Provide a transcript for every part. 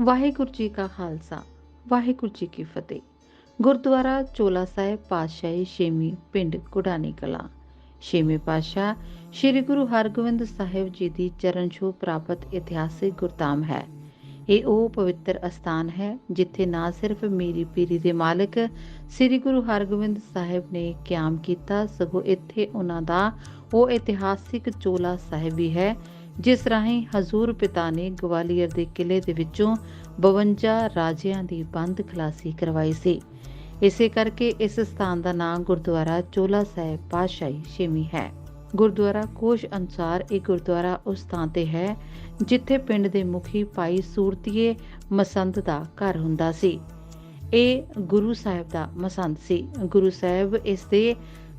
ਵਾਹਿਗੁਰੂ ਜੀ ਕਾ ਖਾਲਸਾ, ਵਾਹਿਗੁਰੂ ਜੀ ਕੀ ਫਤਿਹ। ਗੁਰਦੁਆਰਾ ਚੋਲਾ ਸਾਹਿਬ ਪਾਤਸ਼ਾਹੀ ਛੇਵੀਂ ਪਿੰਡ ਕੁੜਾਨੀ ਕਲਾ। ਛੇਵੇਂ ਪਾਤਸ਼ਾਹ ਸ੍ਰੀ ਗੁਰੂ ਹਰਗੋਬਿੰਦ ਸਾਹਿਬ ਜੀ ਦੀ ਚਰਨ ਛੋਹ ਪ੍ਰਾਪਤ ਇਤਿਹਾਸਿਕ ਗੁਰਧਾਮ ਹੈ। ਇਹ ਉਹ ਪਵਿੱਤਰ ਅਸਥਾਨ ਹੈ ਜਿੱਥੇ ਨਾ ਸਿਰਫ ਮੇਰੀ ਪੀਰੀ ਦੇ ਮਾਲਕ ਸ੍ਰੀ ਗੁਰੂ ਹਰਗੋਬਿੰਦ ਸਾਹਿਬ ਨੇ ਕਿਆਮ ਕੀਤਾ, ਸਗੋਂ ਇੱਥੇ ਉਹਨਾਂ ਦਾ ਉਹ ਇਤਿਹਾਸਿਕ ਚੋਲਾ ਸਾਹਿਬ ਵੀ ਹੈ ਜਿਸ ਰਾਹੀਂ ਹਜ਼ੂਰ ਪਿਤਾ ਨੇ ਗਵਾਲੀਅਰ ਦੇ ਕਿਲੇ ਦੇ ਵਿੱਚੋਂ 52 ਰਾਜਿਆਂ ਦੀ ਬੰਦ ਖਲਾਸੀ ਕਰਵਾਈ ਸੀ। ਇਸੇ ਕਰਕੇ ਇਸ ਸਥਾਨ ਦਾ ਨਾਮ ਗੁਰਦੁਆਰਾ ਚੋਲਾ ਸਾਹਿਬ ਪਾਤਸ਼ਾਹੀ ਛੇਵੀਂ ਹੈ। ਗੁਰਦੁਆਰਾ ਕੋਸ਼ ਅਨੁਸਾਰ ਇਹ ਗੁਰਦੁਆਰਾ ਉਸ ਥਾਂ ਤੇ ਹੈ ਜਿੱਥੇ ਪਿੰਡ ਦੇ ਮੁਖੀ ਭਾਈ ਸੂਰਤੀਏ ਮਸੰਦ ਦਾ ਘਰ ਹੁੰਦਾ ਸੀ। ਇਹ ਗੁਰੂ ਸਾਹਿਬ ਦਾ ਮਸੰਦ ਸੀ। ਗੁਰੂ ਸਾਹਿਬ ਇਸ ਦੇ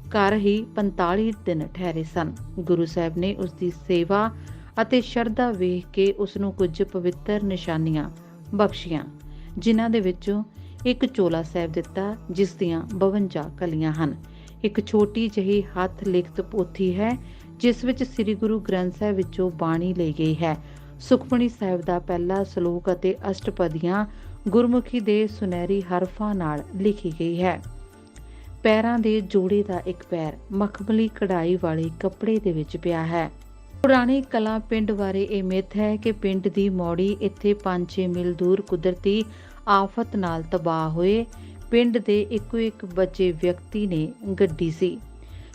ਘਰ ਹੀ 45 ਦਿਨ ਠਹਿਰੇ ਸਨ। ਗੁਰੂ ਸਾਹਿਬ ਨੇ ਉਸ ਦੀ ਸੇਵਾ ਅਤੇ ਸ਼ਰਧਾ ਵੇਖ ਕੇ ਉਸ ਨੂੰ ਕੁਝ ਪਵਿੱਤਰ ਨਿਸ਼ਾਨੀਆਂ ਬਖਸ਼ੀਆਂ, ਜਿਨ੍ਹਾਂ ਦੇ ਵਿੱਚੋਂ ਇੱਕ ਚੋਲਾ ਸਾਹਿਬ ਦਿੱਤਾ, ਜਿਸ ਦੀਆਂ 52 ਕਲੀਆਂ ਹਨ। ਇੱਕ ਛੋਟੀ ਜਿਹੀ ਹੱਥ ਲਿਖਤ ਪੋਥੀ ਹੈ, ਜਿਸ ਵਿੱਚ ਸ੍ਰੀ ਗੁਰੂ ਗ੍ਰੰਥ ਸਾਹਿਬ ਵਿੱਚੋਂ ਬਾਣੀ ਲਈ ਗਈ ਹੈ। ਸੁਖਮਣੀ ਸਾਹਿਬ ਦਾ ਪਹਿਲਾ ਸ਼ਲੋਕ ਅਤੇ ਅਸ਼ਟਪਦੀਆਂ ਗੁਰਮੁਖੀ ਦੇ ਸੁਨਹਿਰੀ ਹਰਫਾਂ ਨਾਲ ਲਿਖੀ ਗਈ ਹੈ। ਪੈਰਾਂ ਦੇ ਜੋੜੇ ਦਾ ਇੱਕ ਪੈਰ ਮਖਮਲੀ ਕਢਾਈ ਵਾਲੇ ਕੱਪੜੇ ਦੇ ਵਿੱਚ ਪਿਆ ਹੈ। ਪੁਰਾਣੀ ਕਲਾ ਪਿੰਡ ਬਾਰੇ ਇਹ ਮਿੱਥ ਹੈ ਕਿ ਪਿੰਡ ਦੀ ਮੌੜੀ ਇੱਥੇ 5-6 ਮੀਲ ਦੂਰ ਕੁਦਰਤੀ ਆਫਤ ਨਾਲ ਤਬਾਹ ਹੋਏ ਪਿੰਡ ਦੇ ਇੱਕੋ ਇੱਕ ਬੱਚੇ ਵਿਅਕਤੀ ਨੇ ਗੱਡੀ ਸੀ।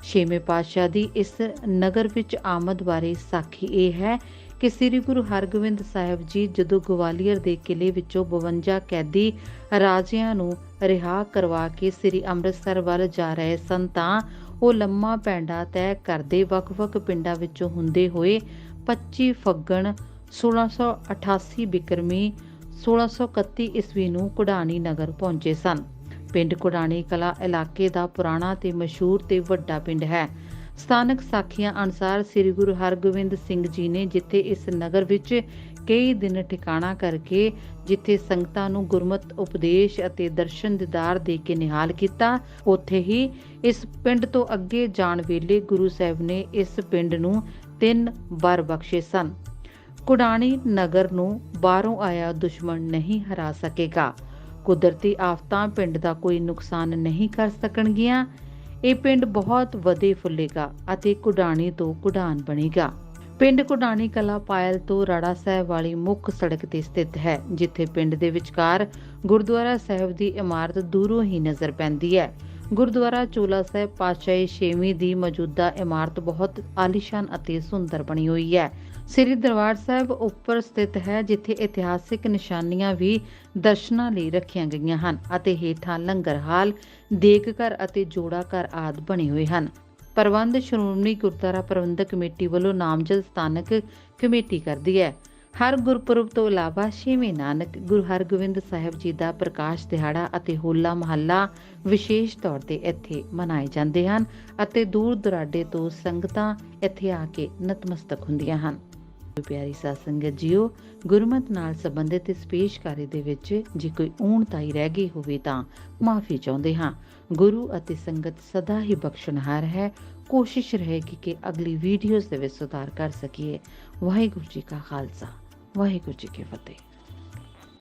ਛੇਵੇਂ ਪਾਤਸ਼ਾਹ ਦੀ ਇਸ ਨਗਰ ਵਿੱਚ ਆਮਦ ਬਾਰੇ ਸਾਖੀ ਇਹ ਹੈ ਕਿ ਸ੍ਰੀ ਗੁਰੂ ਹਰਗੋਬਿੰਦ ਸਾਹਿਬ ਜੀ ਜਦੋਂ ਗਵਾਲੀਅਰ ਦੇ ਕਿਲੇ ਵਿੱਚੋਂ 52 ਕੈਦੀ ਰਾਜਿਆਂ ਨੂੰ ਰਿਹਾ ਕਰਵਾ ਕੇ ਸ੍ਰੀ ਅੰਮ੍ਰਿਤਸਰ ਵੱਲ ਜਾ ਰਹੇ ਸਨ ਤਾਂ ਉਹ ਲੰਮਾ ਪੈਂਡਾ ਤੈਅ ਕਰਦੇ ਵੱਖ-ਵੱਖ ਪਿੰਡਾਂ ਵਿੱਚੋਂ ਹੁੰਦੇ ਹੋਏ 25 ਫੱਗਣ 1688 ਬਿਕਰਮੀ 1631 ਈਸਵੀ ਨੂੰ ਕੁੜਾਣੀ ਨਗਰ ਪਹੁੰਚੇ ਸਨ। ਪਿੰਡ ਕੁੜਾਣੀ ਕਲਾ ਇਲਾਕੇ ਦਾ ਪੁਰਾਣਾ ਤੇ ਮਸ਼ਹੂਰ ਤੇ ਵੱਡਾ ਪਿੰਡ ਹੈ। ਸਥਾਨਕ ਸਾਖੀਆਂ ਅਨੁਸਾਰ ਸ੍ਰੀ ਗੁਰੂ ਹਰਗੋਬਿੰਦ ਸਿੰਘ ਜੀ ਨੇ ਜਿੱਥੇ ਇਸ ਨਗਰ ਵਿੱਚ ਕਈ ਦਿਨ ਠਿਕਾਣਾ ਕਰਕੇ ਜਿੱਥੇ ਸੰਗਤਾਂ ਨੂੰ ਗੁਰਮਤ ਉਪਦੇਸ਼ ਅਤੇ ਦਰਸ਼ਨ ਦਿਦਾਰ ਦੇ ਕੇ ਨਿਹਾਲ ਕੀਤਾ, ਉੱਥੇ ਹੀ ਇਸ ਪਿੰਡ ਤੋਂ ਅੱਗੇ ਜਾਣ ਵੇਲੇ ਗੁਰੂ ਸਾਹਿਬ ਨੇ ਇਸ ਪਿੰਡ ਨੂੰ ਤਿੰਨ ਵਰ ਬਖਸ਼ੇ ਸਨ। ਕੁਡਾਣੀ ਨਗਰ ਨੂੰ ਬਾਹਰੋਂ ਆਇਆ ਦੁਸ਼ਮਣ ਨਹੀਂ ਹਰਾ ਸਕੇਗਾ। ਕੁਦਰਤੀ ਆਫਤਾਂ ਪਿੰਡ ਦਾ ਕੋਈ ਨੁਕਸਾਨ ਨਹੀਂ ਕਰ ਸਕਣਗੀਆਂ। ਇਹ ਪਿੰਡ ਬਹੁਤ ਵਧੇ ਫੁੱਲੇਗਾ ਅਤੇ ਕੁਡਾਣੀ ਤੋਂ ਕੁਡਾਨ ਬਣੇਗਾ। ਪਿੰਡ ਕੁਡਾਣੀ ਕਲਾ ਪਾਇਲ ਤੋਂ ਰਾੜਾ ਸਾਹਿਬ ਵਾਲੀ ਮੁੱਖ ਸੜਕ ਤੇ ਸਥਿਤ ਹੈ, ਜਿੱਥੇ ਪਿੰਡ ਦੇ ਵਿਚਕਾਰ ਗੁਰਦੁਆਰਾ ਸਾਹਿਬ ਦੀ ਇਮਾਰਤ ਦੂਰੋਂ ਹੀ ਨਜ਼ਰ ਪੈਂਦੀ ਹੈ। ਗੁਰਦੁਆਰਾ ਚੋਲਾ ਸਾਹਿਬ ਪਾਤਸ਼ਾਹੀ ਛੇਵੀਂ ਦੀ ਮੌਜੂਦਾ ਇਮਾਰਤ ਬਹੁਤ ਆਲੀਸ਼ਾਨ ਅਤੇ ਸੁੰਦਰ ਬਣੀ ਹੋਈ ਹੈ। ਸ੍ਰੀ ਦਰਬਾਰ ਸਾਹਿਬ ਉੱਪਰ ਸਥਿਤ ਹੈ, ਜਿੱਥੇ ਇਤਿਹਾਸਿਕ ਨਿਸ਼ਾਨੀਆਂ ਵੀ ਦਰਸ਼ਨਾਂ ਲਈ ਰੱਖੀਆਂ ਗਈਆਂ ਹਨ ਅਤੇ ਹੇਠਾਂ ਲੰਗਰ ਹਾਲ ਦੇਖ ਘਰ ਅਤੇ ਜੋੜਾ ਘਰ ਆਦ ਬਣੇ ਹੋਏ ਹਨ। ਪ੍ਰਬੰਧ ਸ਼੍ਰੋਮਣੀ ਗੁਰਦੁਆਰਾ ਪ੍ਰਬੰਧਕ ਕਮੇਟੀ ਵੱਲੋਂ ਨਾਮਜ਼ਦ ਸਥਾਨਕ ਕਮੇਟੀ ਕਰਦੀ ਹੈ। ਹਰ ਗੁਰਪੁਰਬ ਤੋਂ ਇਲਾਵਾ ਛੇਵੇਂ ਨਾਨਕ ਗੁਰੂ ਹਰਗੋਬਿੰਦ ਸਾਹਿਬ ਜੀ ਦਾ ਪ੍ਰਕਾਸ਼ ਦਿਹਾੜਾ ਅਤੇ ਹੋਲਾ ਮਹੱਲਾ ਵਿਸ਼ੇਸ਼ ਤੌਰ ਤੇ ਇੱਥੇ ਮਨਾਏ ਜਾਂਦੇ ਹਨ ਅਤੇ ਦੂਰ ਦੁਰਾਡੇ ਤੋਂ ਸੰਗਤਾਂ ਇੱਥੇ ਆ ਕੇ ਨਤਮਸਤਕ ਹੁੰਦੀਆਂ ਹਨ। ਪਿਆਰੀ ਸਾਧ ਸੰਗਤ ਜੀਓ, ਗੁਰਮਤ ਨਾਲ ਸੰਬੰਧਿਤ ਇਸ ਪੇਸ਼ਕਾਰੀ ਦੇ ਵਿੱਚ ਜੇ ਕੋਈ ਊਣਤਾਈ ਰਹਿ ਗਈ ਹੋਵੇ ਤਾਂ ਮਾਫੀ ਚਾਹੁੰਦੇ ਹਾਂ। ਗੁਰੂ ਅਤੇ ਸੰਗਤ ਸਦਾ ਹੀ ਬਖਸ਼ਣਹਾਰ ਹੈ। ਕੋਸ਼ਿਸ਼ ਰਹੇਗੀ ਕਿ ਅਗਲੀ ਵੀਡੀਓਜ਼ ਦੇ ਵਿੱਚ ਸੁਧਾਰ ਕਰ ਸਕੀਏ ਵਾਹਿਗੁਰੂ ਜੀ ਕਾ ਖਾਲਸਾ ਵਾਹਿਗੁਰੂ ਜੀ ਕੀ ਫਤਿਹ